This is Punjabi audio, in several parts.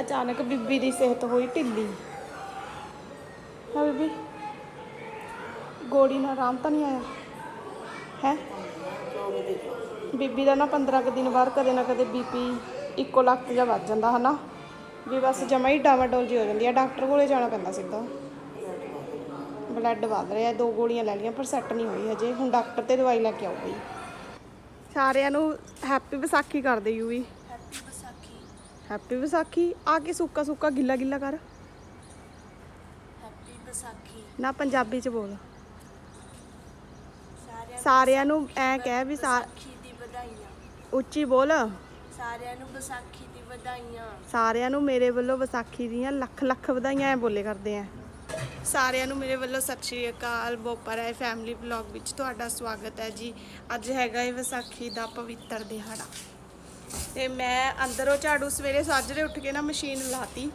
ਅਚਾਨਕ ਬੀਬੀ ਦੀ ਸਿਹਤ ਹੋਈ ਢਿੱਲੀ। ਹਾਂ ਬੀਬੀ ਗੋਲੀ ਨਾਲ ਆਰਾਮ ਤਾਂ ਨਹੀਂ ਆਇਆ? ਹੈ? ਬੀਬੀ ਦਾ ਨਾ 15 ਕੁ ਦਿਨ ਬਾਅਦ ਕਦੇ ਨਾ ਕਦੇ ਬੀਪੀ ਇੱਕੋ ਲੱਖ ਜਾਂ ਵੱਧ ਜਾਂਦਾ, ਹਨਾ? ਵੀ ਬਸ ਜਮਾ ਹੀ ਡਾਵਾਡੋਲ ਜੀ ਹੋ ਜਾਂਦੀ ਆ। ਡਾਕਟਰ ਕੋਲੇ ਜਾਣਾ ਪੈਂਦਾ ਸਿੱਧਾ। ਬਲੱਡ ਵੱਧ ਰਿਹਾ, ਦੋ ਗੋਲੀਆਂ ਲੈ ਲਈਆਂ, ਪਰ ਸੈੱਟ ਨਹੀਂ ਹੋਈ ਹਜੇ। ਹੁਣ ਡਾਕਟਰ ਤੇ ਦਵਾਈ ਲੈ ਕੇ ਆਉ ਸਾਰਿਆਂ ਨੂੰ ਹੈਪੀ ਵਿਸਾਖੀ ਕਰਦੇ, ਯੂ ਵੀ। ਹੈਪੀ ਵਿਸਾਖੀ? ਆ ਕੇ ਸੁੱਕਾ ਸੁੱਕਾ ਗਿੱਲਾ ਗਿੱਲਾ ਕਰ। ਹੈਪੀ ਵਿਸਾਖੀ। ਨਾ ਪੰਜਾਬੀ ਚ ਬੋਲ। ਸਾਰਿਆਂ ਸਾਰਿਆਂ ਨੂੰ ਐ ਕਹਿ ਵੀ ਸਾ- ਵਿਸਾਖੀ ਦੀ ਵਧਾਈਆਂ। ਉੱਚੀ ਬੋਲ। ਸਾਰਿਆਂ ਨੂੰ ਵਿਸਾਖੀ ਦੀ ਵਧਾਈਆਂ। ਸਾਰਿਆਂ ਨੂੰ ਮੇਰੇ ਵੱਲੋਂ ਵਿਸਾਖੀ ਦੀਆਂ ਲੱਖ ਲੱਖ ਵਧਾਈਆਂ ਐ ਬੋਲੇ ਕਰਦੇ ਆ ਸਾਰਿਆਂ ਨੂੰ ਮੇਰੇ ਵੱਲੋਂ ਸਤਿ ਸ਼੍ਰੀ ਅਕਾਲ ਬੋਪਰ ਹੈ ਫੈਮਿਲੀ ਵਲੌਗ ਵਿੱਚ ਤੁਹਾਡਾ ਸਵਾਗਤ ਹੈ ਜੀ। ਅੱਜ ਹੈਗਾ ਹੈ ਵਿਸਾਖੀ ਦਾ ਪਵਿੱਤਰ ਦਿਹਾੜਾ। ਤੇ ਮੈਂ ਅੰਦਰੋਂ ਝਾੜੂ ਸਵੇਰੇ ਸਾਜਰੇ ਉੱਠ ਕੇ ਨਾ ਮਸ਼ੀਨ ਲਾਤੀ।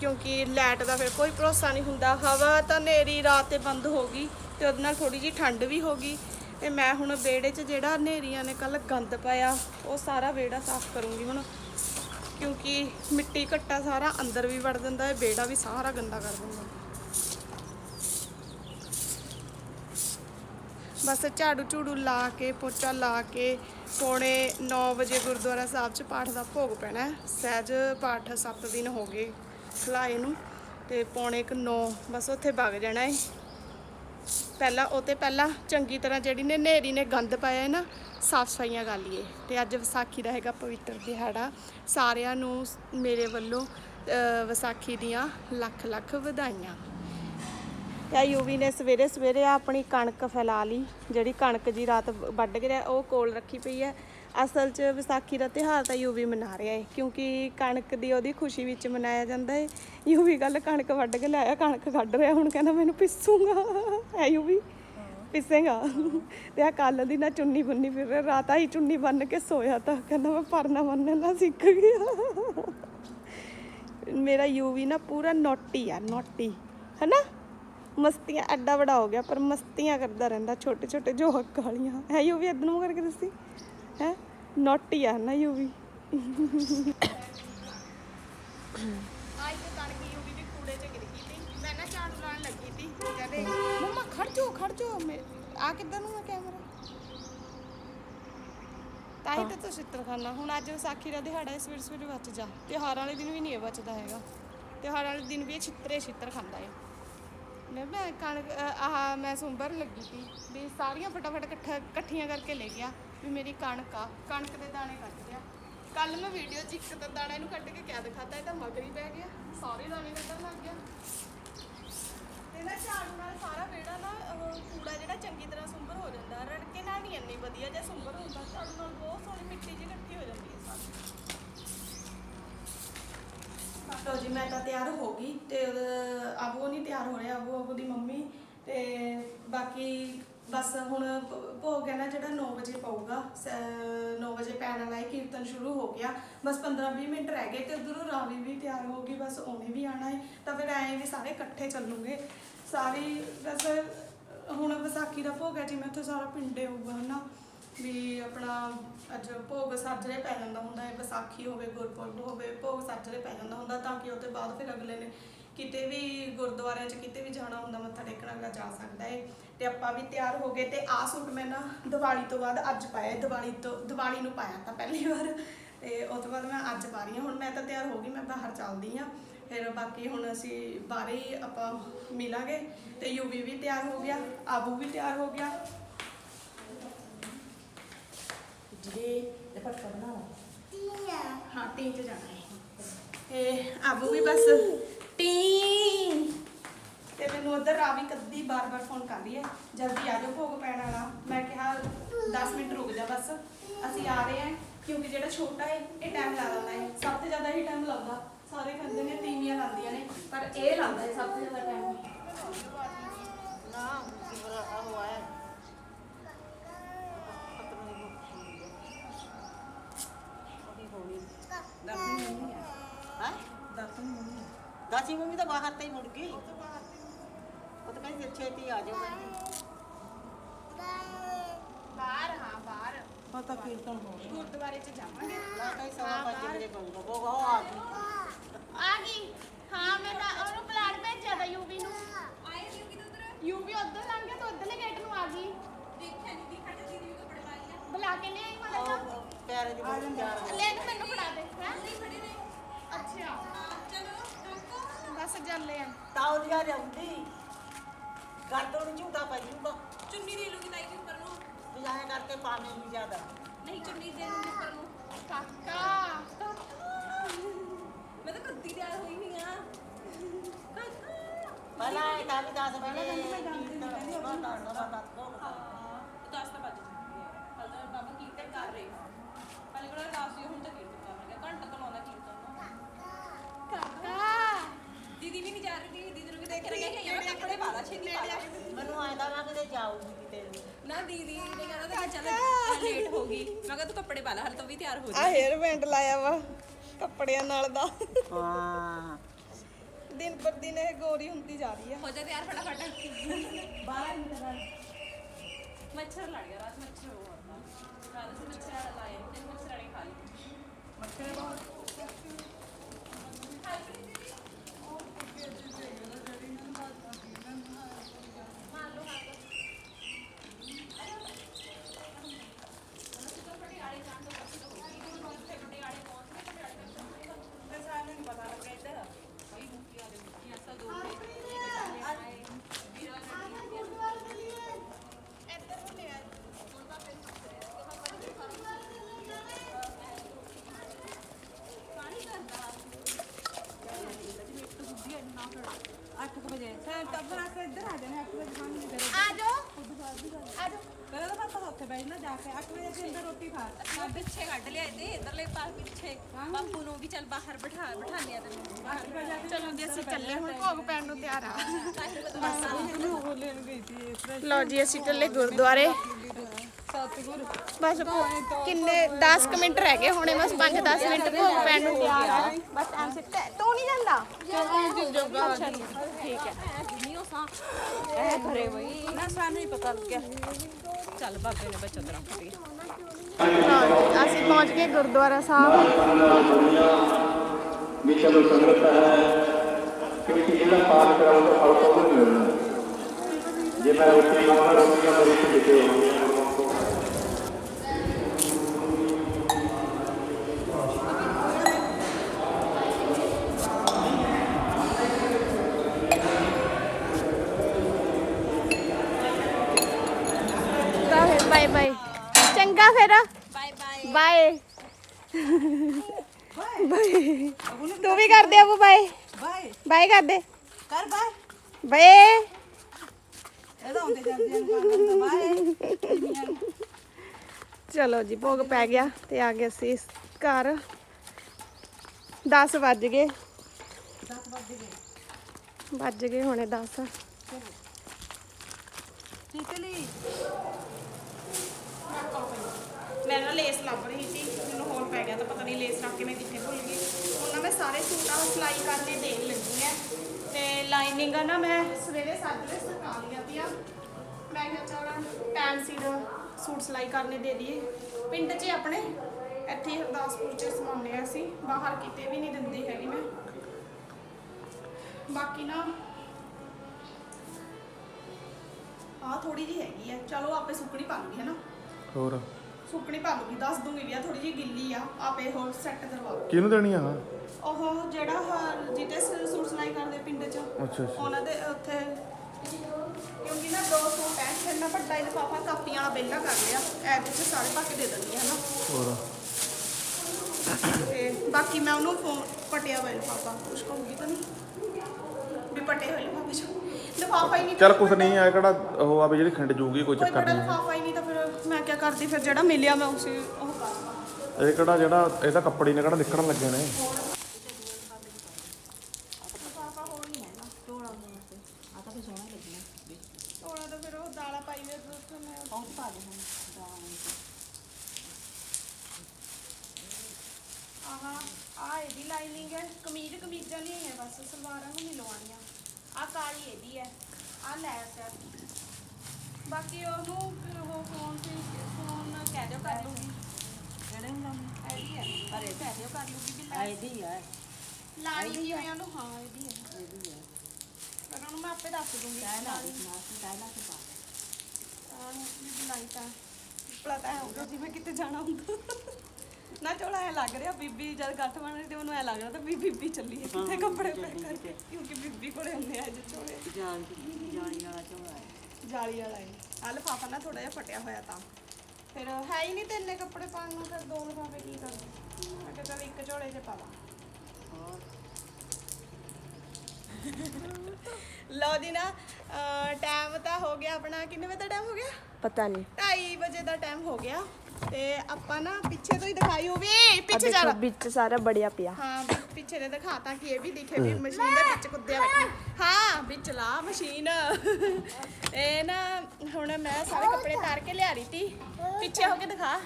ਕਿਉਂਕਿ ਲਾਈਟ ਦਾ ਫਿਰ ਕੋਈ ਭਰੋਸਾ ਨਹੀਂ ਹੁੰਦਾ। ਹਵਾ ਤਾਂ ਨੇਰੀ ਰਾਤ ਤੇ ਬੰਦ ਹੋ ਗਈ ਤੇ ਉਹਦੇ ਨਾਲ ਥੋੜੀ ਜੀ ਠੰਡ ਵੀ ਹੋ ਗਈ। ਤੇ ਮੈਂ ਹੁਣ ਵਿਹੜੇ 'ਚ ਜਿਹੜਾ ਨੇਰੀਆਂ ਨੇ ਕੱਲ ਗੰਦ ਪਾਇਆ, ਉਹ ਸਾਰਾ ਵਿਹੜਾ ਸਾਫ਼ ਕਰੂੰਗੀ ਹੁਣ। ਕਿਉਂਕਿ ਮਿੱਟੀ ਘੱਟਾ ਸਾਰਾ ਅੰਦਰ ਵੀ ਵੜ ਜਾਂਦਾ ਹੈ, ਵਿਹੜਾ ਵੀ ਸਾਰਾ ਗੰਦਾ ਕਰ ਦਿੰਦਾ। ਬਸ ਝਾੜੂ ਝੂੜੂ ਲਾ ਕੇ, ਪੋਚਾ ਲਾ ਕੇ ਪੌਣੇ 9 ਵਜੇ ਗੁਰਦੁਆਰਾ ਸਾਹਿਬ 'ਚ ਪਾਠ ਦਾ ਭੋਗ ਪੈਣਾ ਹੈ। ਸਹਿਜ ਪਾਠ 7 ਦਿਨ ਹੋ ਗਏ ਖਲਾਏ ਨੂੰ ਤੇ ਪੌਣੇ ਕੁ 9 ਬਸ ਉੱਥੇ ਵਗ ਜਾਣਾ ਹੈ ਪਹਿਲਾਂ ਉਹ ਤੇ ਪਹਿਲਾਂ ਚੰਗੀ ਤਰ੍ਹਾਂ ਜਿਹੜੀ ਨੇ ਨੇਰੀ ਨੇ ਗੰਦ ਪਾਇਆ ਹੈ ਨਾ, ਸਾਫ਼ ਸਫਾਈਆਂ ਕਰ ਲਈਏ। ਤੇ ਅੱਜ ਵਿਸਾਖੀ ਦਾ ਹੈਗਾ ਪਵਿੱਤਰ ਦਿਹਾੜਾ। ਸਾਰਿਆਂ ਨੂੰ ਮੇਰੇ ਵੱਲੋਂ ਵਿਸਾਖੀ ਦੀਆਂ ਲੱਖ ਲੱਖ ਵਧਾਈਆਂ। ਇਹ ਯੂਵੀ ਨੇ ਸਵੇਰੇ ਸਵੇਰੇ ਆਪਣੀ ਕਣਕ ਫੈਲਾ ਲਈ, ਜਿਹੜੀ ਕਣਕ ਜੀ ਰਾਤ ਵੱਢ ਕੇ ਰਿਹਾ ਉਹ ਕੋਲ ਰੱਖੀ ਪਈ ਹੈ। ਅਸਲ 'ਚ ਵਿਸਾਖੀ ਦਾ ਤਿਉਹਾਰ ਤਾਂ ਯੂਵੀ ਮਨਾ ਰਿਹਾ ਹੈ, ਕਿਉਂਕਿ ਕਣਕ ਦੀ ਉਹਦੀ ਖੁਸ਼ੀ ਵਿੱਚ ਮਨਾਇਆ ਜਾਂਦਾ ਹੈ। ਯੂਵੀ ਗੱਲ ਕਣਕ ਵੱਢ ਕੇ ਲਿਆਇਆ, ਕਣਕ ਕੱਢ ਰਿਹਾ, ਹੁਣ ਕਹਿੰਦਾ ਮੈਨੂੰ ਪਿੱਸੂਗਾ। ਐ ਯੂਵੀ? ਪਿਸੇਗਾ। ਤੇ ਆ ਕੱਲ ਦੀ ਨਾ ਚੁੰਨੀ ਬੰਨੀ ਫਿਰ ਰਿਹਾ ਰਾਤ ਆਹੀ ਚੁੰਨੀ ਬੰਨ ਕੇ ਸੋਇਆ ਤਾਂ ਕਹਿੰਦਾ ਮੈਂ ਪਰਨਾ ਬੰਨਣਾ ਸਿੱਖ ਗਿਆ। ਮੇਰਾ ਯੂਵੀ ਨਾ ਪੂਰਾ ਨੋਟੀ ਆ, ਨੋਟੀ। ਹੈਨਾ? ਮਸਤੀਆਂ ਐਡਾ ਵੱਡਾ ਹੋ ਗਿਆ, ਪਰ ਮਸਤੀਆਂ ਕਰਦਾ ਰਹਿੰਦਾ, ਛੋਟੇ ਛੋਟੇ ਜੋ ਹੱਕ ਵਾਲੀਆਂ। ਹੈ ਯੂਵੀ ਇਦਾਂ ਨੂੰ ਕਰਕੇ ਦੱਸੀ? ਹੈ? ਨੋਟੀ ਆ ਨਾ ਯੂਵੀ ਆਈ ਤੇ ਕਣਕ ਯੂਵੀ ਦੀ ਕੂੜੇ 'ਚ ਗਿਰ ਗਈ ਤੀ ਮੈਂ ਨਾ ਝਾੜੂ ਲਾਉਣ ਲੱਗੀ ਤੀ ਕਹਿੰਦੇ, ਮੰਮਾ ਖੜ ਜਾਓ ਖੜ ਜਾਓ ਆ ਕਿੱਧਰ ਨੂੰ ਆ ਕੈਮਰਾ? ਤਾਂ ਹੀ ਤਾਂ ਤੂੰ ਛਿੱਤਰਖਾਨਾ ਹੁਣ ਅੱਜ ਵਿਸਾਖੀ ਦਾ ਦਿਹਾੜਾ ਹੈ ਸਵੇਰੇ ਸਵੇਰੇ ਬਚ ਜਾ। ਤਿਉਹਾਰ ਵਾਲੇ ਦਿਨ ਵੀ ਨਹੀਂ ਇਹ ਬਚਦਾ ਹੈਗਾ। ਤਿਉਹਾਰ ਵਾਲੇ ਦਿਨ ਵੀ ਇਹ ਛਿੱਤਰੇ ਛਿੱਤਰ ਖਾਂਦਾ ਹੈ ਮੈਂ ਮੈਂ ਕਣਕ, ਅਹ ਆਹ ਮੈਂ ਸੁੰਬਰ ਲੱਗੀ ਸੀ ਵੀ ਸਾਰੀਆਂ ਫਟਾਫਟ ਇਕੱਠਾ ਇਕੱਠੀਆਂ ਕਰਕੇ ਲੈ ਗਿਆ ਵੀ ਮੇਰੀ ਕਣਕ ਆ। ਕਣਕ ਦੇ ਦਾਣੇ ਕੱਟ ਗਿਆ। ਕੱਲ ਮੈਂ ਵੀਡੀਓ 'ਚ ਇੱਕ ਤਾਂ ਦਾਣਾ ਇਹਨੂੰ ਕੱਢ ਕੇ ਕਿਆ ਦਿਖਾਤਾ ਇਹ ਤਾਂ ਮਗਰੀ ਪੈ ਗਿਆ। ਸਾਰੇ ਦਾਣੇ ਕੱਢਣ ਲੱਗ ਗਿਆ। ਤੇ ਨਾ ਝਾੜੂ ਨਾਲ ਸਾਰਾ ਵਿਹੜਾ ਨਾ ਉਹ ਕੂੜਾ ਜਿਹੜਾ ਚੰਗੀ ਤਰ੍ਹਾਂ ਸੁੰਬਰ ਹੋ ਜਾਂਦਾ। ਰੜਕੇ ਨਾਲ ਨਹੀਂ ਇੰਨੀ ਵਧੀਆ ਜੇ ਸੁੰਬਰ ਹੁੰਦਾ। ਝਾੜੂ ਨਾਲ ਬਹੁਤ ਸੋਹਣੀ ਮਿੱਟੀ ਜਿਹੀ ਇਕੱਠੀ ਹੋ ਜਾਂਦੀ ਹੈ ਸਾਰੀ। ਲੋ ਜੀ, ਮੈਂ ਤਾਂ ਤਿਆਰ ਹੋ ਗਈ ਤੇ ਉਹਦਾ- ਆਬੂ ਨਹੀਂ ਤਿਆਰ ਹੋ ਰਿਹਾ ਆਬੂ ਆਬੂ ਤੇ ਬਾਕੀ ਬਸ ਹੁਣ ਭ- ਭੋਗ ਹੈ ਨਾ ਜਿਹੜਾ 9 ਵਜੇ ਪਊਗਾ 9 ਵਜੇ ਪੈਣ ਵਾਲਾ ਹੈ ਕੀਰਤਨ ਸ਼ੁਰੂ ਹੋ ਗਿਆ। ਬਸ 15-20 ਮਿੰਟ ਰਹਿ ਗਏ ਤੇ ਉਧਰੋਂ ਰਾਵੀ ਵੀ ਤਿਆਰ ਹੋ ਗਈ, ਬਸ ਉਹਨੇ ਵੀ ਆਣਾ ਹੈ ਤਾਂ ਫਿਰ ਐਂ ਵੀ ਸਾਰੇ ਇਕੱਠੇ ਚੱਲੂਗੇ। ਸਾਰੀ ਬਸ ਹੁਣ ਵਿਸਾਖੀ ਦਾ ਭੋਗ ਹੈ, ਜਿਵੇਂ ਉੱਥੇ ਸਾਰਾ ਪਿੰਡੇ ਹੋਊਗਾ ਹਨਾ, ਵੀ ਆਪਣਾ ਅੱਜ ਭੋਗ ਸਾਜਰੇ ਪੈ ਜਾਂਦਾ ਹੁੰਦਾ ਹੈ ਵਿਸਾਖੀ ਹੋਵੇ, ਗੁਰਪੁਰਬ ਹੋਵੇ, ਭੋਗ ਸਾਜਰੇ ਪੈ ਜਾਂਦਾ ਹੁੰਦਾ ਤਾਂ ਕਿ ਉਹ ਤੋਂ ਬਾਅਦ ਫਿਰ ਅਗਲੇ ਨੇ ਕਿਤੇ ਵੀ ਗੁਰਦੁਆਰਿਆਂ 'ਚ ਕਿਤੇ ਵੀ ਜਾਣਾ ਹੁੰਦਾ ਮੱਥਾ ਟੇਕਣ ਅਗਲਾ ਜਾ ਸਕਦਾ ਹੈ ਤੇ ਆਪਾਂ ਵੀ ਤਿਆਰ ਹੋ ਗਏ ਤੇ ਆਹ ਸੂਟ ਮੈਂ ਨਾ ਦੀਵਾਲੀ ਤੋਂ ਬਾਅਦ ਅੱਜ ਪਾਇਆ। ਦੀਵਾਲੀ ਤੋਂ ਦੀਵਾਲੀ ਨੂੰ ਪਾਇਆ ਤਾਂ ਪਹਿਲੀ ਵਾਰ। ਤੇ ਉਸ ਤੋਂ ਬਾਅਦ ਮੈਂ ਅੱਜ ਪਾ ਰਹੀ ਹਾਂ ਹੁਣ ਮੈਂ ਤਾਂ ਤਿਆਰ ਹੋ ਗਈ ਮੈਂ ਬਾਹਰ ਚੱਲਦੀ ਹਾਂ। ਫਿਰ ਬਾਕੀ ਹੁਣ ਅਸੀਂ ਬਾਹਰ ਹੀ ਆਪਾਂ ਮਿਲਾਂਗੇ ਤੇ ਯੂਵੀ ਵੀ ਤਿਆਰ ਹੋ ਗਿਆ ਆਬੂ ਵੀ ਤਿਆਰ ਹੋ ਗਿਆ। ਜਿਹੜੇ ਦੁਪੱਟਾ ਬਣਾਓ। ਹਾਂ ਚ ਜਾਣਾ ਹੈ। ਤੇ ਆਬੂ ਵੀ ਬਸ ਟੀਨ ਤੇ ਮੈਨੂੰ ਉਧਰ ਰਾਵੀ ਕੱਦੀ ਬਾਰ-ਬਾਰ ਫੋਨ ਕਰ ਰਹੀ ਹੈ। ਜਲਦੀ ਆ ਜਾਓ ਭੋਗ ਪੈਣ ਵਾਲਾ। ਮੈਂ ਕਿਹਾ 10 ਮਿੰਟ ਰੁਕ ਜਾ ਬਸ। ਅਸੀਂ ਆ ਰਹੇ ਹਾਂ ਕਿਉਂਕਿ ਜਿਹੜਾ ਛੋਟਾ ਹੈ ਇਹ ਟਾਈਮ ਲਾ ਦਿੰਦਾ ਹੈ। ਸਭ ਤੋਂ ਜ਼ਿਆਦਾ ਇਹ ਟਾਈਮ ਲਾਉਂਦਾ ਸਾਰੇ ਕਹਿੰਦੇ ਨੇ ਤੀਵੀਆਂ ਲਾਉਂਦੀਆਂ ਨੇ। ਪਰ ਇਹ ਲਾਉਂਦਾ ਹੈ ਸਭ ਤੋਂ ਜ਼ਿਆਦਾ ਟਾਈਮ ਨਾ ਦਾਦੀ ਮੰਮੀ ਤਾਂ ਬਾਹਰ ਤੇ ਹੀ ਮੁੜ ਗਈ ਉਹ ਤਾਂ ਕਹਿੰਦੀ ਛੇਤੀ ਆ ਜਾਓ। ਬਾਹਰ ਹਾਂ ਬਾਹਰ। ਹਾਂ ਤਾਂ ਕੀਰਤਨ ਹੋ ਗਿਆ। ਗੁਰਦੁਆਰੇ 'ਚ ਜਾਵਾਂਗੇ। ਨਾ ਕਈ ਸਵਾ ਪੰਜ ਵਜੇ ਬਣੂਗਾ ਉਹ ਉਹ ਆ ਗਈ। ਆ ਗਈ। ਹਾਂ ਮੈਂ ਤਾਂ ਉਹਨੂੰ ਪਲਾਟ ਭੇਜਿਆ ਤਾਂ ਯੂਵੀ ਨੂੰ। ਆਏ ਯੂਵੀ ਤੋਂ ਉਧਰ? ਯੂਵੀ ਉਧਰ ਲੰਘ ਗਿਆ ਤਾਂ ਉਧਰਲੇ ਗੇਟ ਨੂੰ ਆ ਗਈ। ਦੇਖਿਆ ਨਹੀਂ ਦਿਖਾ ਤੇ ਦੀਦੀ ਕੱਪੜੇ ਪਾਈ ਆ। ਬੁਲਾ ਕੇ ਲਿਆਈ ਮਾੜਾ ਜਿਹਾ ਪੈਰੇ ਦੀ ਬੜੀ ਲੈ ਮੈਨੂੰ ਫੜਾ ਦੇ ਹੈ? ਨਹੀਂ ਖੜੀ ਨੇ ਅੱਛਾ। ਬਸ ਚੱਲੇ ਆ। ਤਾਉ ਜਿਹਾ ਜਾਂਦੀ ਗਰਦਨ ਨੂੰ ਝੂਟਾ ਪੈ ਜੂਗਾ ਚੁੰਨੀ ਦੇ ਲੂਗੀ ਤਾਈ ਜੀ ਉੱਪਰ ਨੂੰ। ਵਿਆਹ ਕਰਕੇ ਪਾਣੀ ਨਹੀਂ ਜ਼ਿਆਦਾ। ਨਹੀਂ ਚੁੰਨੀ ਦੇ ਲੂਗੀ ਉੱਪਰ ਨੂੰ। ਕਾਕਾ। ਮੈਂ ਤਾਂ ਕੱਦੀ ਤਿਆਰ ਹੋਈ ਨਹੀਂ ਆ। ਪਹਿਲਾਂ ਇਹ ਤਾਂ ਵੀ 10 ਵਜੇ ਕੀਰਤਨ ਹੋਣਾ ਨਾ ਨਾ ਨਾ ਹੋ ਗਈ ਮੈਂ ਕਿਹਾ ਤੂੰ ਕੱਪੜੇ ਪਾ ਲੈ ਹਾਲੇ ਤਾਂ ਵੀ ਤਿਆਰ ਹੋ ਆ ਹੇਅਰ ਬੈਂਡ ਲਾਇਆ ਵਾ ਕੱਪੜਿਆਂ ਨਾਲ ਦਾ। ਹਾਂ। ਦਿਨ ਪਰ ਦਿਨ ਇਹ ਗੋਰੀ ਹੁੰਦੀ ਜਾ ਰਹੀ ਆ। ਹੋ ਜਾ ਤਿਆਰ ਫਟਾਫਟ। 12 ਮਿੰਟ ਬਾਅਦ ਮੱਛਰ ਲੜ ਗਿਆ ਰਾਤ ਮੱਛਰ ਬਹੁਤ ਉੱਥੇ ਬੈਠਣਾ ਜਾ ਕੇ 8 ਵਜੇ ਦੇ ਅੰਦਰ ਰੋਟੀ ਖਾ ਮੈਂ ਪਿੱਛੇ ਕੱਢ ਲਿਆ ਇਧਰਲੇ ਪਾਸ ਪਿੱਛੇ। ਬਾਪੂ ਨੂੰ ਵੀ ਚੱਲ ਬਾਹਰ ਬਿਠਾ ਬਿਠਾਉਂਦੇ ਆ ਤੈਨੂੰ। ਬਾਹਰ ਚਲੋ ਜੀ ਅਸੀਂ ਚੱਲੇ ਹੁਣ ਭੋਗ ਪੈਣ ਨੂੰ ਤਿਆਰ ਆ। ਲਓ ਜੀ ਅਸੀਂ ਚੱਲੇ ਗੁਰਦੁਆਰੇ ਬਸ ਭੋ- ਕਿੰਨੇ 10 ਕੁ ਮਿੰਟ ਰਹਿ ਗਏ ਹੁਣੇ ਬਸ 5-10 ਮਿੰਟ ਭੋਗ ਪੈਣ ਨੂੰ ਤਿਆਰ ਆ। ਬਸ ਐਂ ਸਿੱਟ ਤੂੰ ਨਹੀਂ ਜਾਂਦਾ? ਠੀਕ ਹੈ। ਐ ਕਰੇ ਬਈ। ਨਾ ਸਾਨੂੰ ਹੀ ਪਤਾ ਲੱਗਿਆ। ਚੱਲ ਬਾਬੇ ਨੇ ਬੱਚਾ ਤੇਰਾ ਫੁੱਟ ਗਿਆ ਲਓ ਜੀ, ਅਸੀਂ ਪਹੁੰਚ ਗਏ ਗੁਰਦੁਆਰਾ ਸਾਹਿਬ। ਵਿਸ਼ਵ ਨੂੰ ਸੰਗਤ ਹੈ ਕਿਉਂਕਿ ਜਿਹੜਾ ਪਾਠ ਕਰਾਉਂਦਾ ਫਲ ਤੋਂ ਨਹੀਂ ਮਿਲਣਾ। ਜੇ ਮੈਂ ਰੋਟੀ ਖਾਵਾਂ ਰੋਟੀਆਂ ਮੇਰੇ ਤੇ ਲਿਖੇ ਹੋਣਗੇ ਤਾਂ ਫਿਰ ਬਾਏ ਬਾਏ ਚੰਗਾ ਫਿਰ ਬਾਏ ਬਾਏ ਬਾਏ ਬਾਏ। ਤੂੰ ਵੀ ਕਰ ਦੇ ਅਬੂ ਬਾਏ। ਬਾਏ। ਬਾਏ ਕਰ ਦੇ। ਕਰ ਬਾਏ। ਬਾਏ। ਇਹਦਾ ਹੁੰਦੇ ਜਾਂਦੇ ਨੂੰ ਬਾਏ। ਚਲੋ ਜੀ ਭੋਗ ਪੈ ਗਿਆ ਤੇ ਆ ਗਏ ਅਸੀਂ ਘਰ। 10 ਵੱਜ ਗਏ। 10 ਵਜੇ ਗਏ। ਵੱਜ ਗਏ ਹੁਣੇ 10 ਟਿਕਲੀ ਮੈਂ ਨਾ ਲੇਸ ਲੱਭ ਰਹੀ ਸੀ। ਮੈਨੂੰ ਗਿਆ ਤਾਂ ਪਤਾ ਨਹੀਂ ਲੇਸ ਰੱਖ ਕੇ ਮੈਂ ਕਿੱਥੇ ਭੁੱਲ ਗਈ। ਹੁਣ ਨਾ ਮੈਂ ਸਾਰੇ ਸੂਟਾਂ ਨੂੰ ਸਿਲਾਈ ਕਰਨੇ ਦੇਣ ਲੱਗੀ ਆ ਤੇ ਲਾਈਨਿੰਗ ਆ ਨਾ ਮੈਂ ਸਵੇਰੇ ਸਾਜਰੇ ਸੁਕਾ ਲਈਆਂ ਤੀਆਂ ਮੈਂ ਕਿਹਾ ਚਲ ਟਾਈਮ ਸਿਰ ਸੂਟ ਸਿਲਾਈ ਕਰਨੇ ਦੇ ਦਈਏ। ਪਿੰਡ 'ਚ ਆਪਣੇ। ਇੱਥੇ ਹਰਦਾਸਪੁਰ 'ਚ ਸਮਾਉਂਦੇ ਆ ਅਸੀਂ। ਬਾਹਰ ਕਿਤੇ ਵੀ ਨਹੀਂ ਦਿੰਦੀ ਹੈਗੀ ਮੈਂ। ਬਾਕੀ ਨਾ ਆ ਥੋੜੀ ਜੀ ਹੈਗੀ ਆ। ਚਲੋ ਆਪੇ ਸੁੱਕਣੀ ਪਾ ਲੂਗੀ ਹੈ ਨਾ। ਹੋਰ? ਸੁੱਕਣੀ ਪਾ ਲੂਗੀ ਦੱਸ ਦੂੰਗੀ ਵੀ ਆ ਥੋੜੀ ਜਿਹੀ ਗਿੱਲੀ ਆ ਆਪੇ ਹੋਰ ਸੈੱਟ ਕਰਵਾ ਲਓ ਕਿਹਨੂੰ ਦੇਣੀ ਆ ਉਹ ਜਿਹੜਾ ਆਹ ਜਿਹਦੇ ਸ- ਸੂਟ ਸਿਲਾਈ ਕਰਦੇ ਪਿੰਡ 'ਚ ਅੱਛਾ ਅੱਛਾ। ਉਹਨਾਂ ਦੇ ਉੱਥੇ। ਕਿਉਂਕਿ ਨਾ ਦੋ ਸੂਟ ਐ ਫਿਰ ਮੈਂ ਵੱਡਾ ਹੀ ਲਿਫਾਫਾ ਕਾਪੀਆਂ ਵਾਲਾ ਵਿਹਲਾ ਕਰ ਲਿਆ ਐਡ 'ਚ ਸਾਰੇ ਪਾ ਕੇ ਦੇ ਦਿੰਦੀ ਹਾਂ ਨਾ। ਹੋਰ? ਤੇ ਬਾਕੀ ਮੈਂ ਉਹਨੂੰ ਫੋਨ ਪਟਿਆ ਹੋਇਆ ਲਿਫਾਫਾ ਕੁਛ ਕਹੂਗੀ ਤਾਂ ਨਹੀਂ। ਵੀ ਪਟੇ ਹੋਏ ਲਿਫਾਫੇ 'ਚ। ਲਿਫਾਫਾ ਹੀ ਨਹੀਂ ਚੱਲ ਕੁਛ ਨਹੀਂ ਆ ਕਿਹੜਾ ਉਹ ਆ ਵੀ ਜਿਹੜੀ ਖਿੰਡ ਜੂਗੀ ਕੋਈ ਕੋਈ ਚੱਕਰ ਬੜਾ ਨਹੀਂ। ਲਿਫਾਫਾ ਹੀ ਨਹੀਂ ਤਾਂ ਫਿਰ ਮੈਂ ਕੀ ਕਰਦੀ ਫਿਰ ਜਿਹੜਾ ਮਿਲਿਆ ਮੈਂ ਉਸੇ ਉਹ ਕਰਦਾ ਇਹ ਕਿਹੜਾ ਜਿਹੜਾ ਇਹਦਾ ਕੱਪੜੇ ਨੇ ਕਿਹੜਾ ਨਿਕਲਣ ਲੱਗੇ ਨੇ? ਥੋੜਾ ਤਾਂ ਫਿਰ ਉਹ ਦਾਲਾਂ ਪਾਈ ਵੇ ਦੁੱਧ ਮੈਂ ਬਹੁਤ ਪਾ ਦੇ ਹੁਣ ਆਹ ਆ ਇਹਦੀ ਲਾਈਨਿੰਗ ਹੈ ਕਮੀਜ਼ ਕਮੀਜ਼ਾਂ ਨਹੀਂ ਹੈ ਬਸ ਸਲਵਾਰਾਂ ਨੂੰ ਨਹੀਂ ਲਵਾਉਣੀਆਂ ਆ ਕਾਲੀ ਇਹਦੀ ਹੈ ਆ ਲੈਸ ਹੈ। ਬਾਕੀ ਉਹਨੂੰ ਉਹ ਫੋਨ ਤੇ ਫੋਨ ਕਹਿ ਦਿਓ ਕਰ ਲੂੰਗੀ ਕਿਹੜੇ ਹੁੰਦਾ ਆਈਡੀ ਹੈ ਪਰ ਇਹ ਕਹਿ ਦਿਓ ਕਰ ਲੂੰਗੀ ਲੈ ਆਈਡੀ ਆ। ਲਾਣੀ ਕਿਵੇਂ ਉਹਨੂੰ ਹਾਂ ਇਹਦੀ ਹੈ ਇਹਦੀ ਆ। ਪਰ ਉਹਨੂੰ ਮੈਂ ਆਪੇ ਦੱਸ ਦੂੰਗੀ ਕਹਿਣਾ ਦੀ ਨਾ ਤੇ ਪਾ ਆਹ ਵੀ ਬੁਲਾਈ ਤਾਂ। ਪਲਾ ਤਾਂ ਹੋਊਗਾ ਜਿਵੇਂ ਕਿਤੇ ਜਾਣਾ ਹੁੰਦਾ। ਨਾ ਚੋਲਾ ਐ ਲੱਗ ਰਿਹਾ ਬੀਬੀ ਜਦ ਗੱਠ ਬਣ ਤੇ ਉਹਨੂੰ ਐ ਲੱਗ ਰਿਹਾ ਤਾਂ ਵੀ ਬੀਬੀ ਚੱਲੀ ਹੈ ਕਿੱਥੇ ਕੱਪੜੇ ਪੈਕ ਕਰਕੇ। ਕਿਉਂਕਿ ਬੀਬੀ ਕੋਲੇ ਹੁੰਦੇ ਆ ਅੱਜ ਚੋਲੇ। ਜਾਣ ਜਾਣੀ ਵਾਲਾ ਝੋਲਾ ਹੈ। ਜਾਲੀ ਵਾਲਾ ਹੈ ਆ ਲਫਾਫਾ ਨਾ ਥੋੜਾ ਜਿਹਾ ਫਟਿਆ ਹੋਇਆ ਤਾਂ। ਫਿਰ ਹੈ ਹੀ ਨਹੀਂ ਤੇ ਇੰਨੇ ਕੱਪੜੇ ਪਾਉਣ ਨੂੰ ਫਿਰ ਦੋ ਲਫਾਫੇ ਕੀ ਕਰਦੇ ਮੈਂ ਕਿਹਾ ਚੱਲ ਇੱਕ ਝੋਲੇ 'ਚ ਪਾ ਲਾਂ। ਲਓ ਜੀ ਨਾ ਟਾਈਮ ਤਾਂ ਹੋ ਗਿਆ ਆਪਣਾ ਕਿੰਨੇ ਵਜੇ ਦਾ ਟਾਈਮ ਹੋ ਗਿਆ? ਪਤਾ ਨਹੀਂ। 2:30 ਵਜੇ ਦਾ ਟਾਈਮ ਹੋ ਗਿਆ। ਤੇ ਆਪਾਂ ਨਾ ਪਿੱਛੇ ਤੋਂ ਹੀ ਦਿਖਾਈ ਹੋਵੇ ਪਿੱਛੇ ਜਾ ਵਿੱਚ ਸਾਰਾ ਬੜਿਆ ਪਿਆ। ਹਾਂ ਪਿੱਛੇ ਦੇ ਦਿਖਾਤਾ ਕਿ ਇਹ ਵੀ ਦਿਖੇ ਵੀ ਮਸ਼ੀਨ ਦੇ ਵਿੱਚ ਕੁੱਦਿਆ ਬੈਠੀ। ਹਾਂ ਵੀ ਚਲਾ ਮਸ਼ੀਨ। ਇਹ ਨਾ ਹੁਣ ਮੈਂ ਸਾਰੇ ਕੱਪੜੇ ਤਾਰ ਕੇ ਲਿਆ ਰਹੀ ਤੀ। ਪਿੱਛੇ ਹੋ ਕੇ ਦਿਖਾ।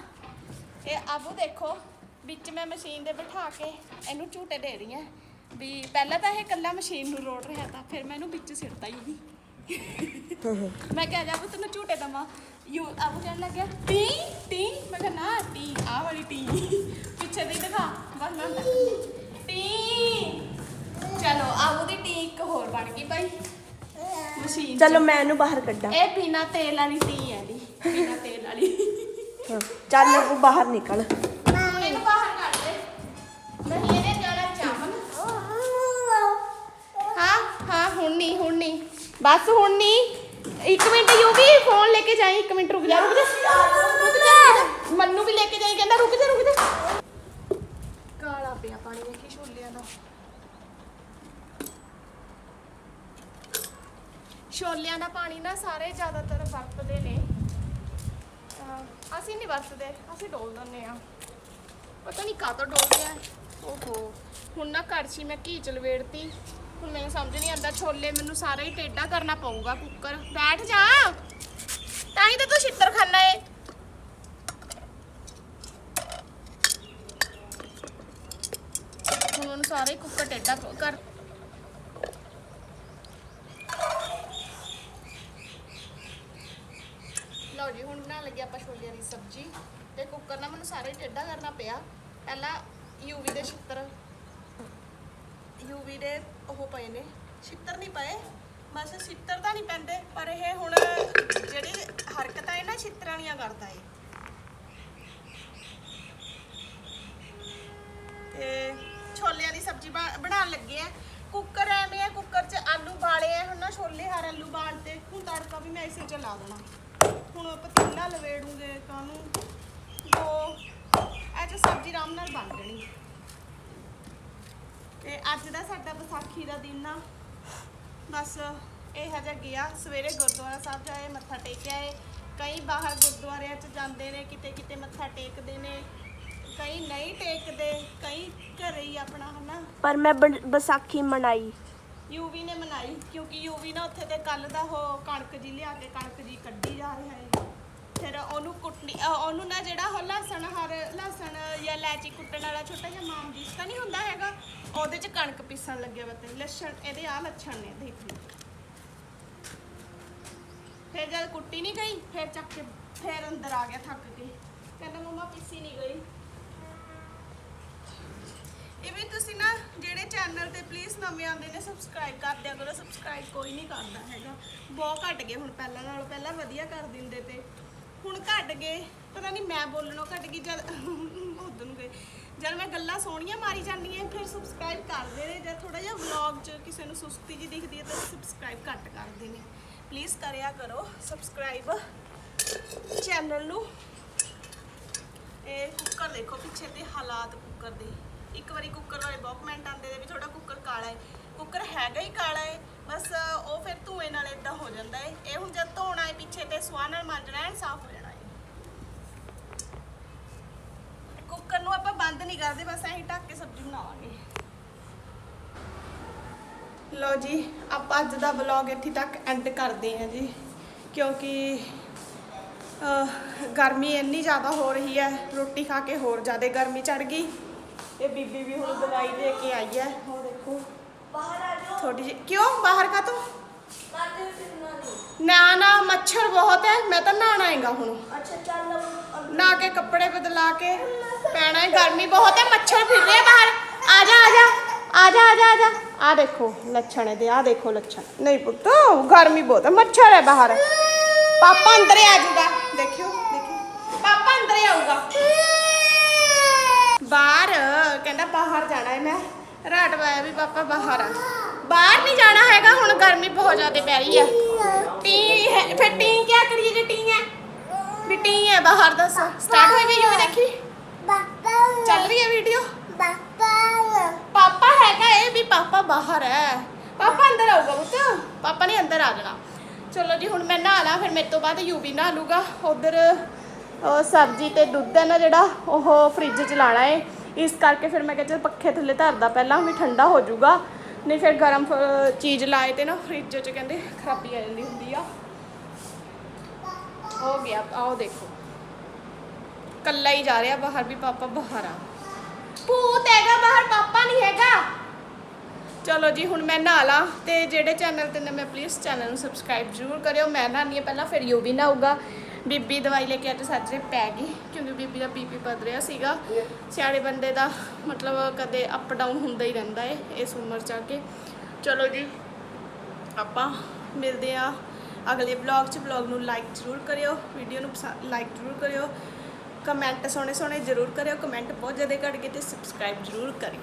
ਇਹ ਆਬੂ ਦੇਖੋ ਵਿੱਚ ਮੈਂ ਮਸ਼ੀਨ ਦੇ ਬਿਠਾ ਕੇ ਇਹਨੂੰ ਝੂਟੇ ਦੇ ਰਹੀ ਹਾਂ। ਵੀ ਪਹਿਲਾਂ ਤਾਂ ਇਹ ਕੱਲਾ ਮਸ਼ੀਨ ਨੂੰ ਰੋੜ ਰਿਹਾ ਤਾਂ ਫਿਰ ਮੈਂ ਇਹਨੂੰ ਵਿੱਚ ਸਿੱਟਤਾ ਹੀ ਨਹੀਂ। ਮੈਂ ਕਿਹਾ ਜਾ ਤੈਨੂੰ ਝੂਟੇ ਦਵਾਂ। ਯੂ ਆਬੂ ਕਹਿਣ ਲੱਗਿਆ ਟੀ ਟੀ? ਮੈਂ ਕਿਹਾ ਨਾ ਟੀ ਆਹ ਵਾਲੀ ਟੀ। ਪਿੱਛੇ ਦੀ ਦਿਖਾ। ਬਸ ਮੈਂ ਚਲੋ ਆਬੂ ਦੀ ਟੀ ਇੱਕ ਹੋਰ ਬਣ ਗਈ ਭਾਈ। ਮਸ਼ੀਨ 'ਚ। ਚਲੋ ਮੈਂ ਇਹਨੂੰ ਬਾਹਰ ਕੱਢਾਂ। ਇਹ ਬਿਨਾ ਤੇਲ ਵਾਲੀ ਟੀ ਹੈ ਦੀ ਬਿਨਾ ਤੇਲ ਵਾਲੀ। ਹਾਂ, ਚੱਲ ਉਹ ਬਾਹਰ ਨਿਕਲ। ਇਹਨੂੰ ਬਾਹਰ ਕੱਢ ਦੇ। ਨਹੀਂ ਇਹਨੇ ਜਾਣਾ ਚਾਵਲ। ਹਾਂ ਹਾਂ ਹੁਣ ਨਹੀਂ ਹੁਣ ਨਹੀਂ। ਬਸ ਹੁਣ ਨਹੀਂ। ਇੱਕ ਮਿੰਟ ਯੂ ਵੀ ਫੋਨ ਲੈ ਕੇ ਜਾਈ। ਇੱਕ ਮਿੰਟ ਰੁਕ ਜਾ ਰੁਕ ਜਾ। ਰੁਕ ਜਾ। ਮੰਨੂ ਵੀ ਲੈ ਕੇ ਜਾਈ ਕਹਿੰਦਾ ਰੁਕ ਜਾ ਰੁਕ ਜਾ ਕਾਲਾ ਪਿਆ ਪਾਣੀ ਵੇਖੀ ਛੋਲਿਆਂ ਦਾ ਛੋਲਿਆਂ ਦਾ ਪਾਣੀ ਨਾ ਸਾਰੇ ਜ਼ਿਆਦਾਤਰ ਵਰਤਦੇ ਨੇ। ਅਸੀਂ ਨਹੀਂ ਵਰਤਦੇ, ਅਸੀਂ ਡੋਲ ਦਿੰਦੇ ਆ ਪਤਾ ਨਹੀਂ ਕਾਹਤੋਂ ਡੋਲ ਗਿਆ ਓਹੋ, ਹੁਣ ਨਾ ਕੜਛੀ ਮੈਂ ਘੀ ਚ ਲਵੇੜਤੀ ਹੁਣ ਮੈਨੂੰ ਸਮਝ ਨਹੀਂ ਆਉਂਦਾ, ਛੋਲੇ ਮੈਨੂੰ ਸਾਰਾ ਹੀ ਟੇਢਾ ਕਰਨਾ ਪਊਗਾ ਕੁੱਕਰ। ਬੈਠ ਜਾ। ਤਾਂ ਹੀ ਤਾਂ ਤੂੰ ਛਿੱਤਰ ਖਾਣਾ ਏ। ਹੁਣ ਉਹਨੂੰ ਸਾਰੇ ਕੁੱਕਰ ਟੇਢਾ ਕਰ। ਲਓ ਜੀ, ਹੁਣ ਬਣਾਉਣ ਲੱਗੇ ਆਪਾਂ ਛੋਲਿਆਂ ਦੀ ਸਬਜ਼ੀ ਤੇ ਕੁੱਕਰ ਨਾਲ ਮੈਨੂੰ ਸਾਰੇ ਟੇਢਾ ਕਰਨਾ ਪਿਆ। ਪਹਿਲਾਂ ਯੂਵੀ ਦੇ ਛਿੱਤਰ ਯੂਵੀ ਦੇ ਉਹ ਪਏ ਨੇ, ਛਿੱਤਰ ਨਹੀਂ ਪਏ। ਬਸ ਛਿੱਤਰ ਤਾਂ ਨਹੀਂ ਪੈਂਦੇ, ਪਰ ਇਹ ਹੁਣ ਜਿਹੜੀ ਹਰਕਤਾਂ ਹੈ ਨਾ ਛਿੱਤਰਾਂ ਵਾਲੀਆਂ ਕਰਦਾ ਏ। ਤੇ ਛੋਲਿਆਂ ਦੀ ਸਬਜ਼ੀ ਬਣਾ- ਬਣਾਉਣ ਲੱਗੇ ਆ। ਕੁੱਕਰ ਐਵੇਂ ਆ ਕੁੱਕਰ 'ਚ ਆਲੂ ਬਾਲੇ ਆ, ਹੁਣ ਨਾ ਛੋਲੇ ਹਰ ਆਲੂ ਬਾਲ ਤੇ ਹੁਣ ਤੜਕਾ ਵੀ ਮੈਂ ਇਸੇ 'ਚ ਲਾ ਦੇਣਾ। ਹੁਣ ਪਤੀਲਾ ਲਵੇੜੂਗੇ ਕਾਹਨੂੰ? ਦੋ। ਇਹ 'ਚ ਸਬਜ਼ੀ ਆਰਾਮ ਨਾਲ ਬਣ ਜਾਣੀ। ਤੇ ਅੱਜ ਦਾ ਸਾਡਾ ਵਿਸਾਖੀ ਦਾ ਦਿਨ ਆ। ਬਸ ਇਹ ਹਜਾ ਗਿਆ। ਸਵੇਰੇ ਗੁਰਦੁਆਰਾ ਸਾਹਿਬ ਜਾਏ, ਮੱਥਾ ਟੇਕਿਆ ਏ ਕਈ ਬਾਹਰ ਗੁਰਦੁਆਰਿਆਂ 'ਚ ਜਾਂਦੇ ਨੇ ਕਿਤੇ ਕਿਤੇ ਮੱਥਾ ਟੇਕਦੇ ਨੇ। ਕਈ ਨਹੀਂ ਟੇਕਦੇ, ਕਈ ਘਰੇ ਹੀ ਆਪਣਾ, ਹਨਾ। ਪਰ ਮੈਂ ਬਣ- ਵਿਸਾਖੀ ਮਨਾਈ। ਯੂਵੀ ਨੇ ਮਨਾਈ ਕਿਉਂਕਿ ਯੂਵੀ ਨਾ ਉੱਥੇ ਤੇ ਕੱਲ ਦਾ ਉਹ ਕਣਕ ਜੀ ਲਿਆ ਕੇ ਕਣਕ ਜੀ ਕੱਢੀ ਜਾ ਰਿਹਾ ਹੈ। ਫਿਰ ਉਹਨੂੰ ਕੁੱਟਣੀ ਅ, ਉਹਨੂੰ ਨਾ ਜਿਹੜਾ ਉਹ ਲਸਣ ਹਰ ਲਸਣ ਜਾਂ ਲੈਚੀ ਕੁੱਟਣ ਵਾਲਾ ਛੋਟਾ ਜਿਹਾ ਮਾਮ ਜਿਸ ਤਾਂ ਨਹੀਂ ਹੁੰਦਾ ਹੈਗਾ ਉਹਦੇ 'ਚ ਕਣਕ ਪੀਸਣ ਲੱਗਿਆ ਬਤੇ ਲੱਛਣ ਇਹਦੇ ਆ ਲੱਛਣ ਨੇ ਦੇਖ ਲਓ। ਫਿਰ ਜਦ ਕੁੱਟੀ ਨਹੀਂ ਗਈ ਫਿਰ ਚੱਕ ਕੇ ਫਿਰ ਅੰਦਰ ਆ ਗਿਆ ਥੱਕ ਕੇ। ਕਹਿੰਦਾ ਮਮਾ ਪੀਸੀ ਨਹੀਂ ਗਈ। ਇਹ ਵੀ ਤੁਸੀਂ ਨਾ ਜਿਹੜੇ ਚੈਨਲ ਤੇ ਪਲੀਜ਼ ਨਵੇਂ ਆਉਂਦੇ ਨੇ ਸਬਸਕ੍ਰਾਈਬ ਕਰ ਦਿਆ ਕਰੋ। ਸਬਸਕ੍ਰਾਈਬ ਕੋਈ ਨਹੀਂ ਕਰਦਾ ਹੈਗਾ। ਬਹੁਤ ਘਟ ਗਏ ਹੁਣ ਪਹਿਲਾਂ ਨਾਲੋਂ। ਪਹਿਲਾਂ ਵਧੀਆ ਕਰ ਦਿੰਦੇ ਤੇ। ਹੁਣ ਘਟ ਗਏ। ਪਤਾ ਨਹੀਂ ਮੈਂ ਬੋਲਣੋਂ ਘਟ ਗਈ, ਜਦ ਉਦੋਂ ਗਏ। ਜਦ ਮੈਂ ਗੱਲਾਂ ਸੋਹਣੀਆਂ ਮਾਰੀ ਜਾਂਦੀਆਂ ਫਿਰ ਸਬਸਕ੍ਰਾਈਬ ਕਰਦੇ ਨੇ। ਜਦ ਥੋੜਾ ਜਿਹਾ ਵਲੌਗ 'ਚ ਕਿਸੇ ਨੂੰ ਸੁਸਤੀ ਜੀ ਦਿਖਦੀ ਹੈ, ਤਾਂ ਸਬਸਕ੍ਰਾਈਬ ਘੱਟ ਕਰਦੇ ਨੇ। ਪਲੀਜ਼ ਕਰਿਆ ਕਰੋ ਸਬਸਕ੍ਰਾਈਬ ਚੈਨਲ ਨੂੰ। ਇਹ ਕੁੱਕਰ ਦੇਖੋ, ਪਿੱਛੇ ਤੇ ਹਾਲਾਤ ਕੁੱਕਰ ਦੇ। ਇੱਕ ਵਾਰੀ ਕੁੱਕਰ ਵਾਲੇ ਬਹੁਤ ਕਮੈਂਟ ਆਉਂਦੇ ਨੇ ਵੀ ਤੁਹਾਡਾ ਕੁੱਕਰ ਕਾਲਾ ਹੈ। ਕੁੱਕਰ ਹੈਗਾ ਹੀ ਕਾਲਾ ਹੈ, ਬਸ ਉਹ ਫਿਰ ਧੂਏ ਨਾਲ ਇਦਾਂ ਹੋ ਜਾਂਦਾ ਹੈ। ਇਹ ਹੁਣ ਜਦ ਧੋਣਾ ਹੈ ਪਿੱਛੇ ਤੇ ਸਵਾਹ ਨਾਲ ਮਾਂਜਣਾ ਹੈ, ਸਾਫ਼ ਹੋ ਜਾਣਾ ਹੈ। ਕੁੱਕਰ ਨੂੰ ਆਪਾਂ ਬੰਦ ਨਹੀਂ ਕਰਦੇ, ਬਸ ਐਂ ਢੱਕ ਕੇ ਸਬਜ਼ੀ ਬਣਾਵਾਂਗੇ। ਲਓ ਜੀ, ਆਪਾਂ ਅੱਜ ਦਾ ਵਲੌਗ ਇੱਥੇ ਤੱਕ ਐਂਡ ਕਰਦੇ ਹਾਂ ਜੀ। ਕਿਉਂਕਿ ਗਰਮੀ ਇੰਨੀ ਜ਼ਿਆਦਾ ਹੋ ਰਹੀ ਹੈ, ਰੋਟੀ ਖਾ ਕੇ ਹੋਰ ਜ਼ਿਆਦਾ ਗਰਮੀ ਚੜ ਗਈ। ਇਹ ਬੀਬੀ ਵੀ ਹੁਣ ਦਵਾਈ ਦੇ ਕੇ ਆਈ ਹੈ ਹੁਣ ਦੇਖੋ ਬਾਹਰ ਆ ਜਾਓ ਥੋੜੀ ਜਿਹੀ ਕਿਉਂ ਬਾਹਰ ਕਾ ਤੂੰ ਨਾ ਨਾ ਮੱਛਰ ਬਹੁਤ ਹੈ ਮੈਂ ਤਾਂ ਨਹਾਣਾ ਹੈਗਾ ਹੁਣ ਅੱਛਾ ਚੱਲ ਨਹਾ ਕੇ ਕੱਪੜੇ ਬਦਲਾ ਕੇ ਪੈਣਾ ਹੈ ਗਰਮੀ ਬਹੁਤ ਹੈ ਮੱਛਰ ਫਿਰ ਰਿਹਾ ਬਾਹਰ ਆ ਜਾ ਆ ਜਾ ਆ ਜਾ ਆ ਜਾ ਆ ਜਾ ਆ ਦੇਖੋ ਲੱਛਣ ਇਹਦੇ ਆ ਦੇਖੋ ਲੱਛਣ ਨਹੀਂ ਪੁੱਤ ਗਰਮੀ ਬਹੁਤ ਹੈ ਮੱਛਰ ਹੈ ਬਾਹਰ, ਕਹਿੰਦਾ ਬਾਹਰ ਜਾਣਾ ਹੈ ਮੈਂ। ਰਾਤ ਵਾਇਆ ਵੀ ਪਾਪਾ ਬਾਹਰ ਆ। ਬਾਹਰ ਨਹੀਂ ਜਾਣਾ ਹੈਗਾ, ਹੁਣ ਗਰਮੀ ਬਹੁਤ ਜ਼ਿਆਦਾ ਪੈ ਰਹੀ ਆ। ਟੀ ਹੈ, ਫਿਰ ਟੀ ਕੀ ਕਰੀਏ ਜੇ ਟੀ ਹੈ? ਵੀ ਟੀ ਹੈ, ਬਾਹਰ ਦੱਸ। ਸਟਾਰਟ ਹੋਈ ਵੀ ਦੇਖੀ? ਚੱਲ ਰਹੀ ਹੈ ਵੀਡੀਓ ਪਾਪਾ ਹੈਗਾ ਇਹ ਵੀ ਪਾਪਾ ਬਾਹਰ ਹੈ। ਪਾਪਾ ਅੰਦਰ ਆਊਗਾ ਪੁੱਤ। ਪਾਪਾ ਨੇ ਅੰਦਰ ਆ ਜਾਣਾ। ਚਲੋ ਜੀ, ਹੁਣ ਮੈਂ ਨਹਾ ਲਾਂ, ਫਿਰ ਮੇਰੇ ਤੋਂ ਬਾਅਦ ਯੂਵੀ ਨਹਾ ਲੂਗਾ। ਉਧਰ ਸਬਜ਼ੀ ਤੇ ਦੁੱਧ ਹੈ ਨਾ ਜਿਹੜਾ ਉਹ ਫ੍ਰਿਜ 'ਚ ਲਾਣਾ ਏ। ਇਸ ਕਰਕੇ ਫਿਰ ਮੈਂ ਕਿਹਾ ਚਲ ਪੱਖੇ ਥੱਲੇ ਧਰਦਾ ਪਹਿਲਾਂ, ਵੀ ਠੰਡਾ ਹੋ ਜਾਊਗਾ। ਨਹੀਂ ਫਿਰ ਗਰਮ ਚੀਜ਼ ਲਾਏ ਤੇ ਨਾ ਫ੍ਰਿਜ 'ਚ ਕਹਿੰਦੇ ਖਰਾਬੀ ਆ ਜਾਂਦੀ ਹੁੰਦੀ ਆ। ਹੋ ਗਿਆ, ਆਓ ਦੇਖੋ। ਕੱਲਾ ਹੀ ਜਾ ਰਿਹਾ ਬਾਹਰ, ਵੀ ਪਾਪਾ ਬਾਹਰ ਆ। ਭੂਤ ਹੈਗਾ ਬਾਹਰ, ਪਾਪਾ ਨਹੀਂ ਹੈਗਾ। ਚਲੋ ਜੀ, ਹੁਣ ਮੈਂ ਨਹਾ ਲਾਂ ਤੇ ਜਿਹੜੇ ਚੈਨਲ ਤੇ ਨਵੇਂ ਪਲੀਜ਼ ਚੈਨਲ ਨੂੰ ਸਬਸਕ੍ਰਾਈਬ ਜ਼ਰੂਰ ਕਰਿਓ। ਮੈਂ ਨਹਾਉਂਦੀ ਪਹਿਲਾਂ ਫਿਰ ਯੂ ਵੀ ਨਹਾਊਗਾ। ਬੀਬੀ ਦਵਾਈ ਲੈ ਕੇ ਅੱਜ ਸੱਜਰੇ ਪੈ ਗਈ, ਕਿਉਂਕਿ ਬੀਬੀ ਦਾ ਬੀਪੀ ਵੱਧ ਰਿਹਾ ਸੀਗਾ। ਸਿਆਣੇ ਬੰਦੇ ਦਾ ਮਤਲਬ ਕਦੇ ਅਪ ਡਾਊਨ ਹੁੰਦਾ ਹੀ ਰਹਿੰਦਾ ਏ, ਇਸ ਉਮਰ ਚ ਆ ਕੇ। ਚਲੋ ਜੀ, ਆਪਾਂ ਮਿਲਦੇ ਆ ਅਗਲੇ ਵਲੌਗ 'ਚ। ਵਲੌਗ ਨੂੰ ਲਾਈਕ ਜ਼ਰੂਰ ਕਰਿਓ ਵੀਡੀਓ ਨੂੰ ਲਾਈਕ ਜ਼ਰੂਰ ਕਰਿਓ। ਕਮੈਂਟ ਸੋਹਣੇ ਸੋਹਣੇ ਜ਼ਰੂਰ ਕਰਿਓ ਕਮੈਂਟ ਬਹੁਤ ਜ਼ਿਆਦਾ ਘੱਟ ਗਏ ਤੇ ਸਬਸਕ੍ਰਾਈਬ ਜ਼ਰੂਰ ਕਰਿਓ।